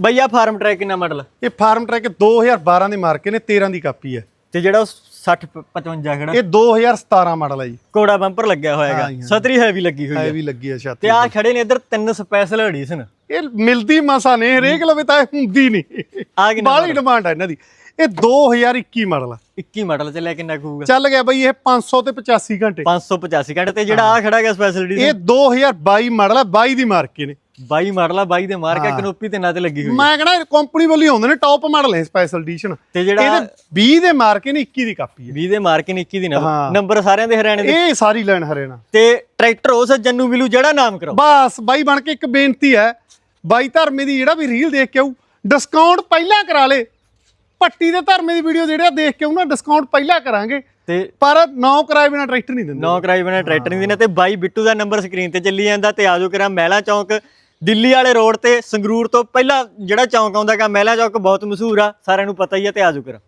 ਬਈ ਆ Farmtrac ਕਿੰਨਾ ਮਾਡਲ? ਇਹ ਫਾਰਮ ਟਰੈਕ 2012 ਦੇ ਮਾਰਕੇ ਨੇ 13 ਦੀ ਕਾਪੀ ਹੈ। ਤੇ ਜਿਹੜਾ ਉਹ 60 55 ਖੜਾ ਇਹ 2017 ਮਾਡਲ ਹੈ ਜੀ। ਕੋੜਾ ਬੰਪਰ ਲੱਗਿਆ ਹੋਇਆਗਾ ਹਾਂ ਜੀ, ਹਾਂ। ਸਤਰੀ ਹੈਵੀ ਲੱਗੀ ਹੋਈ ਹੈ। ਹੈਵੀ ਲੱਗੀ ਹੈ ਛਾਤੀ ਤੇ ਆ ਖੜੇ ਨੇ ਇੱਧਰ ਤਿੰਨ ਸਪੈਸ਼ਲ ਐਡੀਸ਼ਨ ਇਹ ਮਿਲਦੀ ਮਸਾ ਨੇ ਹਰੇਕ ਲਵੇ ਤਾਂ ਹੁੰਦੀ ਨਹੀਂ। ਆ ਕਿੰਨਾ ਬਾਹਲੀ ਡਿਮਾਂਡ ਹੈ ਇਹਨਾਂ ਦੀ। ਇਹ 2021 ਮਾਡਲ ਆ। 21 ਮਾਡਲ ਚੱਲਿਆ ਕਿੰਨਾ ਕੂਗਾ ਚੱਲ ਗਿਆ ਬਈ ਇਹ 500 ਤੇ 85 ਘੰਟੇ। 585 ਘੰਟੇ ਤੇ ਜਿਹੜਾ ਆ ਖੜਾ ਗਿਆ ਸਪੈਸ਼ਲ ਐਡੀਸ਼ਨ ਇਹ 2022 ਮਾਡਲ ਆ 22 ਦੀ ਮਾਰਕੇ ਨੇ 22 ਮਾਡਲ ਆ 22 ਦੇ ਮਾਰ ਕੇ ਕਨੋਪੀ ਤੇ ਨਾ ਤੇ ਲੱਗੀ ਹੋਈ ਮੈਂ ਕਹਣਾ ਕੰਪਨੀ ਵੱਲੋਂ ਆਉਂਦੇ ਨੇ ਟੌਪ ਮਾਡਲ ਹੈ ਸਪੈਸ਼ਲ ਐਡੀਸ਼ਨ ਤੇ ਜਿਹੜਾ ਇਹਦੇ 20 ਦੇ ਮਾਰਕੇ ਨੇ 21 ਦੀ ਕਾਪੀ ਹੈ। 20 ਦੇ ਮਾਰ ਕੇ 21 ਦੀ ਨੰਬਰ ਸਾਰਿਆਂ ਦੇ ਹਰਿਆਣੇ ਦੇ। ਇਹ ਸਾਰੀ ਲਾਈਨ ਹਰਿਆਣਾ। ਤੇ ਟਰੈਕਟਰ ਉਸ ਸੱਜਣ ਨੂੰ ਮਿਲੂ ਜਿਹੜਾ ਨਾਮ ਕਰਾਓ ਬਸ ਬਾਈ ਬਣ ਕੇ ਇੱਕ ਬੇਨਤੀ ਹੈ ਬਾਈ ਧਰਮੇ ਦੀ ਜਿਹੜਾ ਵੀ ਰੀਲ ਦੇਖ ਕੇ ਆਊ ਡਿਸਕਾਊਂਟ ਪਹਿਲਾਂ ਕਰਾ ਲੇ। ਪੱਟੀ ਦੇ ਧਰਮੇ ਦੀ ਵੀਡੀਓ ਜਿਹੜਾ ਦੇਖ ਕੇ ਆਊ ਨਾ ਡਿਸਕਾਊਂਟ ਪਹਿਲਾਂ ਕਰਾਂਗੇ। ਤੇ ਪਰ ਨੌ ਕਿਰਾਏ ਬਿਨਾ ਟਰੈਕਟਰ ਨਹੀਂ ਦਿੰਦੇ। ਨੌ ਕਰਾਈ ਬਣਾ ਟਰੈਕਟਰ ਨਹੀਂ ਦੇਣਾ ਤੇ ਬਾਈ ਬਿੱਟੂ ਦਾ ਨੰਬਰ ਸਕਰੀਨ ਤੇ ਚੱਲੀ ਜਾਂਦਾ ਤੇ ਆਜੋ ਕਰਾਂ ਮਹਿਲਾ ਚੌਂਕ। ਦਿੱਲੀ ਵਾਲੇ ਰੋਡ ਤੇ ਸੰਗਰੂਰ ਤੋਂ ਪਹਿਲਾਂ ਜਿਹੜਾ ਚੌਂਕ ਆਉਂਦਾਗਾ ਮਹਿਲਾ ਚੌਂਕ ਬਹੁਤ ਮਸ਼ਹੂਰ ਆ, ਸਾਰਿਆਂ ਨੂੰ ਪਤਾ ਹੀ ਆ ਤੇ ਆਜੋ ਕਰਾਂ